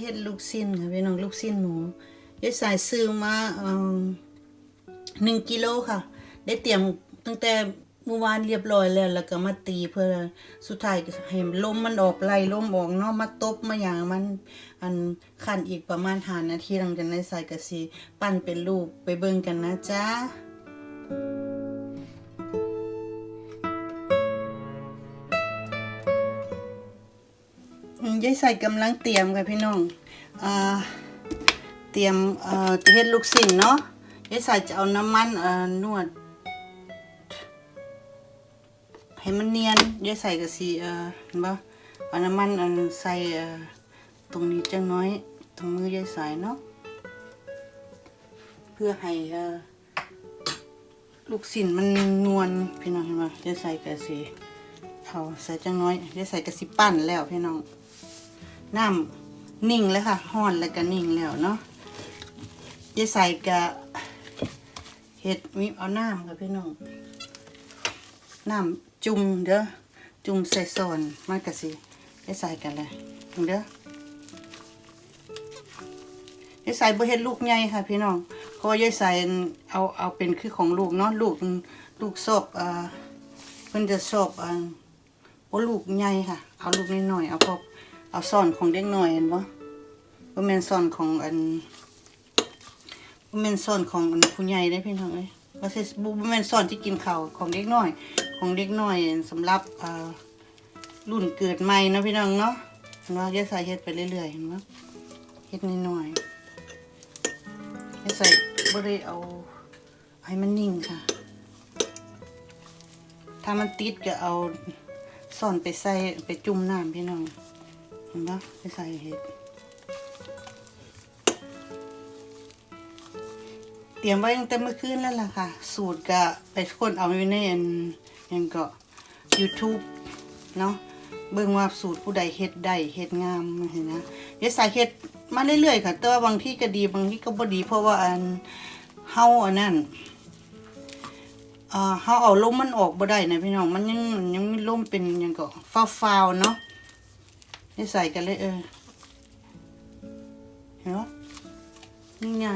เฮ็ดลูกชิ้นค่ะพี่น้องลูกชิ้นหมูยายสายซื้อมาเอ่อหนึ่งกิโลค่ะ ได้เตรียมตั้งแต่เมื่อวานเรียบร้อยแล้ว แล้วก็มาตีเพื่อสุดท้ายก็ให้ลมมันออกไล่ลมออกเนาะมาตบมาอย่างมัน อันขันอีกประมาณหานาทีหลังจากนั้นใส่กะสีปั้นเป็นรูปไปเบิ่งกันนะจ๊ะ ยายใส่กำลังเตรียมค่ะพี่น้องเตรียมเอ่อจะเฮ็ดลูกชิ้นเนาะยายใส่จะเอาน้ำมันนวด ให้มันเนียนยายใส่ก็สิเอ่อเห็นบ่เอาน้ำมันใส่ตรงนี้จังน้อยตรงมือยายใส่เนาะเพื่อให้ลูกชิ้นมันนวลพี่น้องเห็นบ่ยายใส่ก็สิเอาใส่จังน้อยยายใส่ก็สิปั้นแล้วพี่น้อง น้ำนิ่งแล้วค่ะห้อนแล้วก็นิ่งแล้วเนาะยายใส่กะเห็ดมีเอาน้ำค่ะพี่น้องน้ำจุ่มเด้อจุ่มใส่ซอนมันก็สิยายใส่กันเลยเด้อยายใส่บ่เฮ็ดลูกใหญ่ค่ะ พี่น้องเพราะยายใส่เอาเอาเป็นคือของลูกเนาะลูกลูกชอบอ่าเพิ่นจะชอบอ่าโอ้ลูกใหญ่ค่ะ เอาลูกน้อยๆเอาพอ เอาซ่อนของเด็กน้อยเห็นบ่บ่แม่นซ่อนของอันบ่แม่นซ่อนของอันผู้ใหญ่ได้พี่น้องเอ้ยบ่ใช่บ่บ่แม่นซ่อนที่กินข้าวของเด็กน้อย ของเด็กน้อยสำหรับอ่ารุ่นเกิดใหม่นะพี่น้องเนาะเห็นบ่ยายใส่เฮ็ดไปเรื่อยๆเห็นบ่เฮ็ดน้อยๆยายใส่บ่ได้เอาให้มันนิ่งค่ะ ถ้ามันติดก็เอาซ่อนไปใส่ไปจุ่มน้ำพี่น้อง นปะไปใส่เห็ด เตรียมไว้ตั้งแต่เมื่อคืนแล้วล่ะค่ะ สูตรก็ไปคนเอาไว้ในอันยังก็ YouTube เนาะเบิ่งว่าสูตรผู้ใดเฮ็ดได้เฮ็ดงามเห็นนะเดี๋ยวใส่เฮ็ดมาเรื่อยๆค่ะ แต่ว่าบางที่ก็ดีบางที่ก็บ่ดี เพราะว่าอันเฮาอันนั้นอ่าเขาเอาลมมันออกบ่ได้นะพี่น้องมันยังยังมีลมเป็นยังก็ฟ้าวๆเนาะ ได้ใส่กันเลยเออ เห็นปะนี่ไง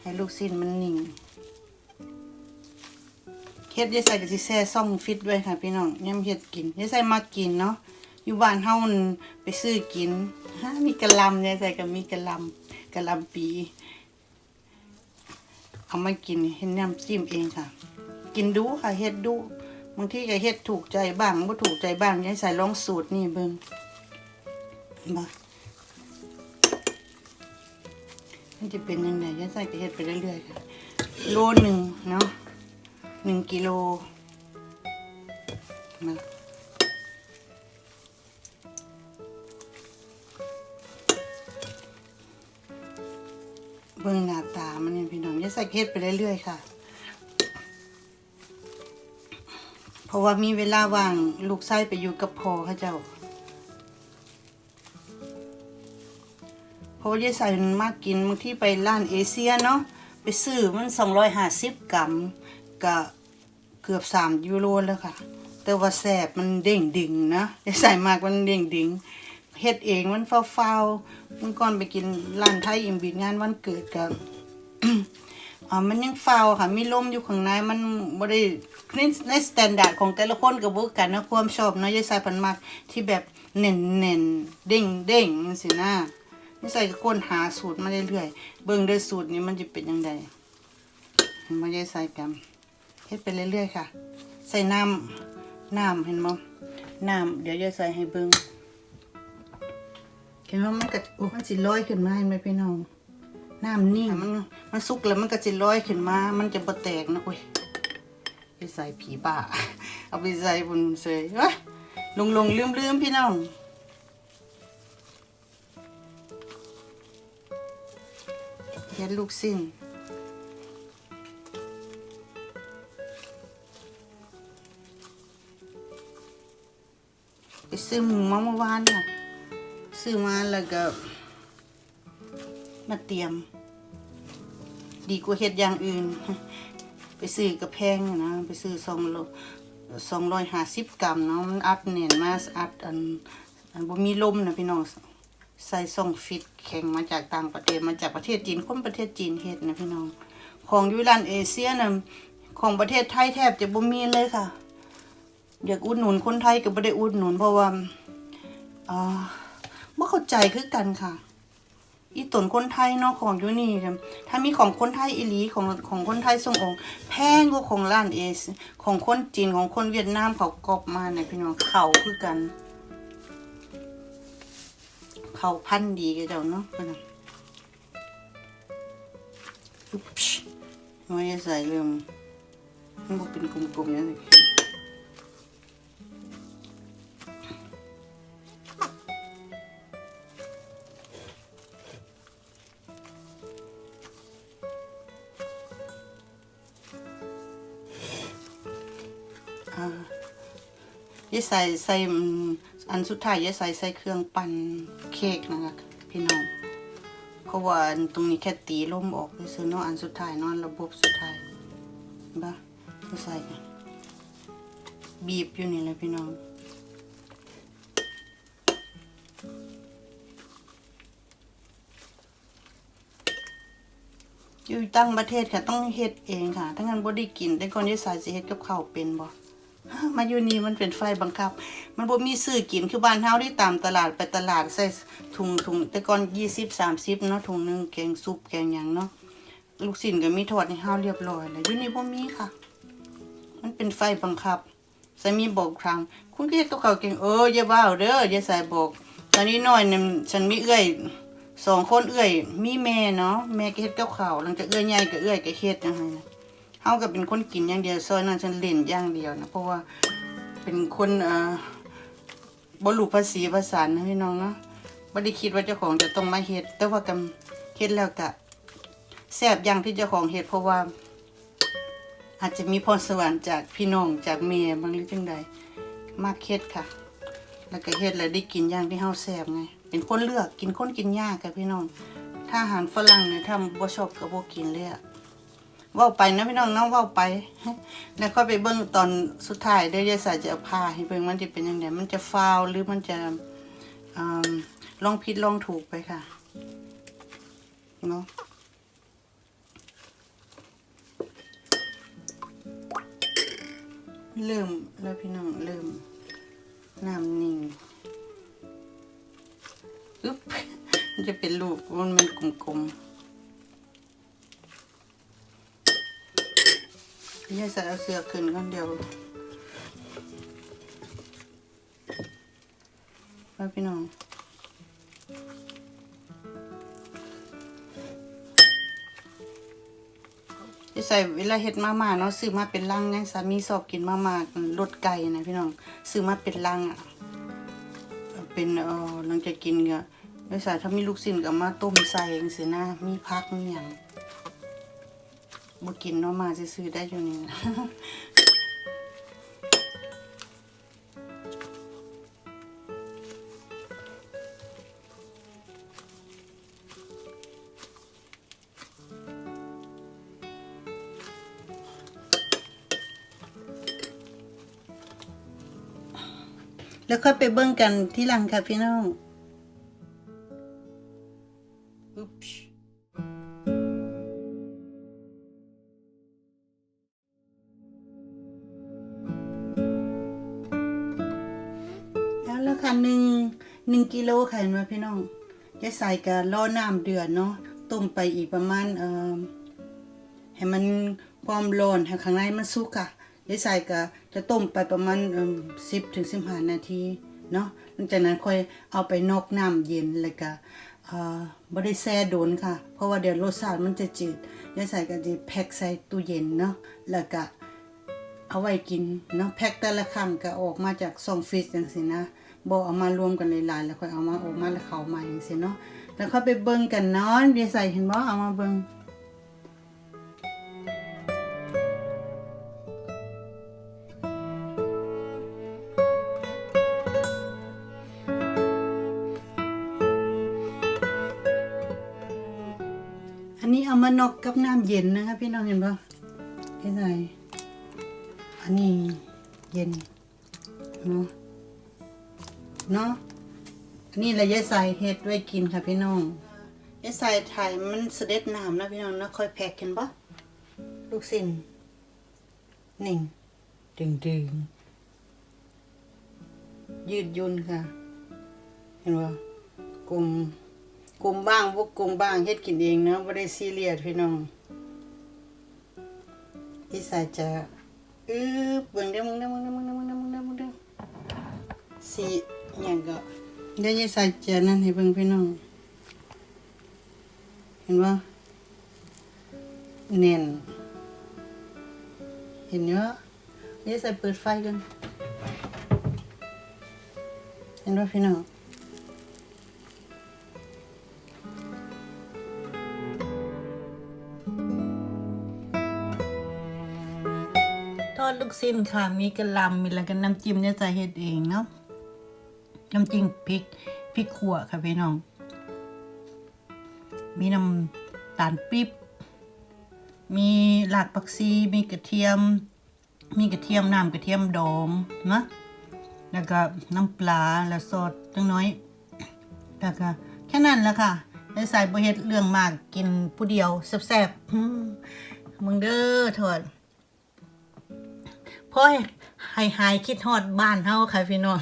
ให้ลูกสิ้นมันนิ่งเฮ็ดยายใส่กับสิแซ่ซ่องฟิตไว้ค่ะพี่น้องย่ำเฮ็ดกินยายใส่มากินเนาะอยู่บ้านเฮาไปซื้อกินฮะมีกระลำยายใส่กับมีกระลำกระลำปีเอามากินเห็นน้ำจิ้มเองค่ะ กินดูค่ะเฮ็ดดู บางทีก็เฮ็ดถูกใจบ้างบ่ถูกใจบ้างยายใส่ลองสูตรนี่เบิ่งบ่มันจะเป็นยังไงยายใส่ก็เฮ็ดไปเรื่อยๆค่ะ โลหนึ่งเนาะหนึ่งกิโลมาเบิ่งหน้าตามันเนี่ยพี่น้องยายใส่ก็เฮ็ดไปเรื่อยๆค่ะ ราะว่ามีเวลาว่างลูกไส้ไปอยู่กับพ่อเขาเจ้าเพราะว่ายายใส่มันมากกินบางที่ไปร้านเอเชียเนาะไปซื้อมันสองร้อยห้าสิบกรัมก็เกือบสามยูโรแล้วค่ะ แต่ว่าแสบมันเด้งดึงนะยายใส่มากมันเด้งดึงเฮ็ดเองมันเฝ้าๆมันก่อนไปกินร้านไทยอิมบิดงานวันเกิดกับ อ่ามันยังฟาวค่ะ มีลมอยู่ข้างในมันบ่ได้ในในสแตนดาร์ดของแต่ละคนก็บ่กันนะความชอบเนาะยายใส่พันมักที่แบบเน่นเน่นเด้งเด้งจังซี่นะยายใส่ก็ค้นหาสูตรมาเรื่อยๆเบิ่งเด้อสูตรนี้มันจะเป็นจังไดเห็นบ่ยายใส่กันเฮ็ดไปเรื่อยๆค่ะ ใส่น้ำน้ำเห็นบ่น้ำเดี๋ยวยายใส่ให้เบิ่งเห็นว่ามันก็โอ้มันสิลอยขึ้นมาเห็นไหมพี่น้อง น้ำนิ่งมันมันสุกแล้วมันก็จะลอยขึ้นมา มันจะบ่แตกนะโอ้ยไปใส่ผีบ้า เอาไปใส่บนเสยเฮ้ยลงลงลืมลืมพี่น้องเฮ็ดลูกสิ้นไปซื้อหมูมาเมื่อวานค่ะซื้อมาแล้วก็ มาเตรียม ดีกว่าเฮ็ดอย่างอื่น ไปซื้อกระแพงนะ ไปซื้อสองโลสองร้อยห้าสิบกรัมเนาะมันอัดเน่นมาอัดอันอันบ่มีลมนะพี่น้องใส่ส่งฟิตแข็งมาจากต่างประเทศมาจากประเทศจีนคนประเทศจีนเฮ็ดนะพี่น้อง ของยูร้านเอเชียนะของประเทศไทยแทบจะบ่มีเลยค่ะอยากอุดหนุนคนไทยก็บ่ได้อุดหนุนเพราะว่าอ่าบ่เข้าใจคือกันค่ะ อีตนคนไทยเนาะของอยู่นี่ค่ะถ้ามีของคนไทยอีหลีของของคนไทยส่งออก แพงกว่าของร้านเอส ของคนจีนของคนเวียดนามเขากอบมาเนี่ยพี่น้องเขาคือกัน เขาพันดีกันเจ้าเนาะพี่น้องอุ๊บไม่ได้ใส่เริ่มมันเป็นกลมๆอย่างนี้ ยายใส่ใส่อันสุดท้ายยายใส่ใส่เครื่องปั่นเค้กนะคะพี่น้องเพราะว่าตรงนี้แค่ตีลมออกไปซื้อนาะอันสุดท้ายนาะระบบสุดท้ายเห็นปะใส่บีบอยู่นี่แหละพี่น้องอยู่ตั้งประเทศค่ะต้องเฮ็ดเองค่ะถ้างั้นบ่ได้กินแต่ก่อนยายสายสิเฮ็ดกับข้าวเป็นบ่ มาอยู่นี่มันเป็นไฟบังคับ มันบ่มีซื้อกินคือบ้านเฮาที่ตามตลาดไปตลาดใส่ถุงถุงแต่ก่อน20 30เนาะถุงหนึงแกงซุปแกงหยังเนาะลูกชิ้นก็มีทอดให้เฮาเรียบร้อยแล้วอยู่นี่บ่มีค่ะ มันเป็นไฟบังคับสามีบอกครั้งคุณก็เฮ็ดกับข้าวเก่งเอออย่าว้าเด้ออย่าใส่บอก ตอนนี้น้อยเนี่ยฉันมีเอื้อยสองคนเอื้อย มีแม่เนาะแม่ก็เฮ็ดกับข้าวหลังจากเอื้อยใหญ่ก็เอื้อยก็เฮ็ดจังไงนะ เฮาก็เป็นคนกินอย่างเดียวซอยนั้นฉันเล่นอย่างเดียวนะเพราะว่าเป็นคนเอ่อบรูภาษีภาษานะพี่น้องเนาะบ่ได้คิดว่าเจ้าของจะต้องมาเฮ็ดแต่ว่ากำเฮ็ดแล้วก็แซ่บอย่างที่เจ้าของเฮ็ดเพราะว่า อาจจะมีพรสวรรค์จากพี่น้องจากแม่บางหรือจังใดมากเฮ็ดค่ะ แล้วก็เฮ็ดแล้วได้กินอย่างที่เฮาแซ่บไงเป็นคนเลือกกินคนกินยากค่ะพี่น้อง ถ้าอาหารฝรั่งเนี่ยถ้าบ่ชอบก็บ่กินเลยอะ ว้าไปนะพี่น้องน้องว้าไป แล้วก็ไปเบิ่งตอนสุดท้ายเดี๋ยวยายสายจะเอาพาให้เบิ่งมันจะเป็นยังไงมันจะฟาวหรือมันจะอลองผิดลองถูกไปค่ะเนาะเริ่มแล้วพี่น้องเริ่มน้ำนิ่งอึ๊บมันจะเป็นลูกมันเป็นกลมๆ ยายใส่เอาเสือขึ้นก่อนเดียวไปพี่น้องยายใส่เวลาเฮ็ดมาม่าเนาะซื้อมาเป็นลังไงสามีชอบกินมาม่ารสไก่นะพี่น้องซื้อมาเป็นลังอะเป็นเออหลังจากกินก็ยายใส่ถ้ามีลูกชิ้นก็มาต้มใส่เองสินะมีพักมีหยัง บ่กินเนาะมาซื้อได้อยู่นี่แล้วค่อยไปเบิ่งกันที่หลังค่ะพี่น้อง คาหนึ่งหนึ่งกิโลค่ะเห็นไหมพี่น้องจะใส่กับล่อน้ำเดือดเนาะต้มไปอีกประมาณเอ่อให้มันความร้อนให้ข้างในมันสุกค่ะจะใส่กับจะต้มไปประมาณเอ่อสิบถึงสิบห้านาทีเนาะหลังจากนั้นค่อยเอาไปนอกน้ำเย็นแล้วก็เอ่อบ่ได้แช่โดนค่ะ เพราะว่าเดี๋ยวรสชาติมันจะจืดจะใส่ก็จะแพ็คใส่ตู้เย็นเนาะ แล้วก็เอาไว้กินเนาะ แพ็คแต่ละครั้งก็ออกมาจากซองฟรีซจังซี่นะ บ่เอามารวมกันหลายๆแล้วค่อยเอามาออกมาแล้วเขามาจังซี่เนาะแล้วค่อยไปเบิ่งกันเนาะเดี๋ยวใส่เห็นบ่เอามาเบิ่งอันนี้เอามานอกกับน้ำเย็นนะคะพี่น้องเห็นบ่เฮ็ดไงอันนี้เย็นเนาะ เนาะนี่แหละยายใส่เฮ็ดไว้กินค่ะพี่น้องยายใส่ถ่ายมันเสด็จน้ำนะพี่น้องนะค่อยแพ็กกันปะลูกสิ้นนิ่งดึงดึงยืดยุ่นค่ะ เห็นว่ากลมกลมบ้างพวกกลมบ้างเฮ็ดกินเองเนาะบ่ได้ซีเรียสพี่น้องยายใส่จะอึ๊บเบิ่งเด้อมึงเด้อมึงเด้อมึงเด้อมึงเด้อมึงเด้อมึงเด้อสี อย่างก็เดี๋ยวจะใส่เจอนั่นให้เบิ่งพี่น้อง เห็นว่าเน่น เห็นเนาะเดี๋ยวใส่เปิดไฟกันเห็นว่าพี่น้องทอดลูกสิ้นค่ะ มีกระลำมีอะไรกันน้ำจิ้มเนี่ยจะเฮ็ดเองเนาะ น้ำจิ้มพริกพริกขั่วค่ะพี่น้อง มีน้ำตาลปิ๊บมีหลากผักชีมีกระเทียม มีกระเทียมน้ำกระเทียมดองนะแล้วก็น้ำปลาแล้วซอสจังน้อยแล้วก็แค่นั้นแหละค่ะได้ใส่บะเฮ็ดเรื่องมากกินผู้เดียวแซ่บๆมึงเด้อเถิดเพ ราะให้หายคิดฮอดบ้านเฮาค่ะพี่น้อง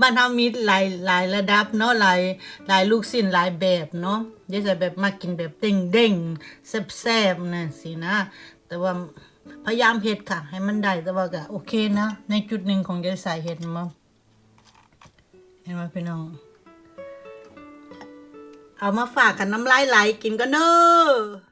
บ้านเฮามีหลายหลายระดับเนาะหลายหลายลูกสิ้นหลายแบบเนาะเดี๋ยวจะแบบมากินแบบเด้งๆแซ่บๆนะสินะ แต่ว่าพยายามเฮ็ดค่ะ ให้มันได้แต่ว่าก็โอเคนะ ในจุดหนึ่งของยายสายเฮ็ดมาเห็นไหมพี่น้อง เอามาฝากกันน้ำลายไหลกินกันเนอะ